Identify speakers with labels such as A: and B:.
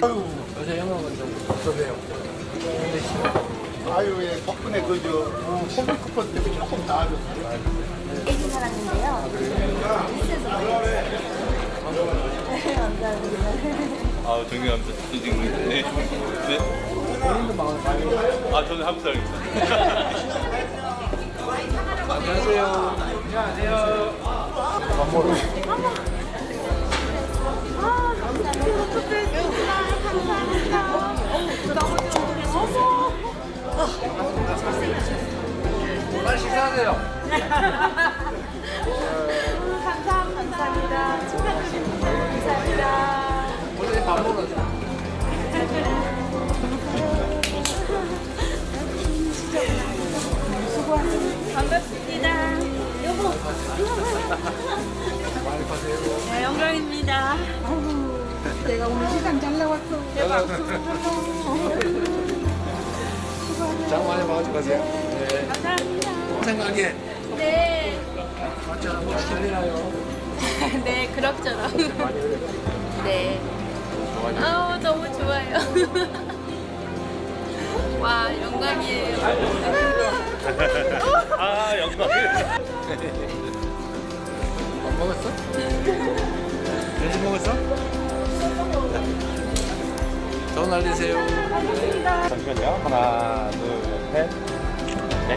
A: 요새 영어가 좀 없어져요.
B: 아유, 예, 덕분에 그, 저, 선물 쿠폰 때문에 조금 나아졌어요.
C: 애기 살았는데요. 감사합니다.
D: 아, 정리합니다. 지금 네. 네.
A: 본인도 마음을 많이
D: 아, 저는 한국 사람입니다.
A: 안녕하세요. 안녕하세요. 밥 먹으러. 하세요.
C: 감사합니다. 감사합니다. 축하드립니다. 감사합니다.
A: 오늘 밥 오세요.
C: 반갑습니다. 여보.
A: 많이 파세요.
C: 네, 영광입니다. 내가 오늘 시간 잘 나왔어. 대박.
A: 장 많이 먹어주고 가세요. 네.
C: 감사합니다.
A: 생각에
C: 네.
A: 맞잖아. 뭐 잘리나요?
C: 네, 그럭저럭. 네. 아우, 너무 좋아요. 와, 영광이에요.
D: 아, 영광이에요.
A: 밥 먹었어? 점심 먹었어? 좋은 날 되세요.
D: 잠시만요. 하나, 둘, 셋. 네.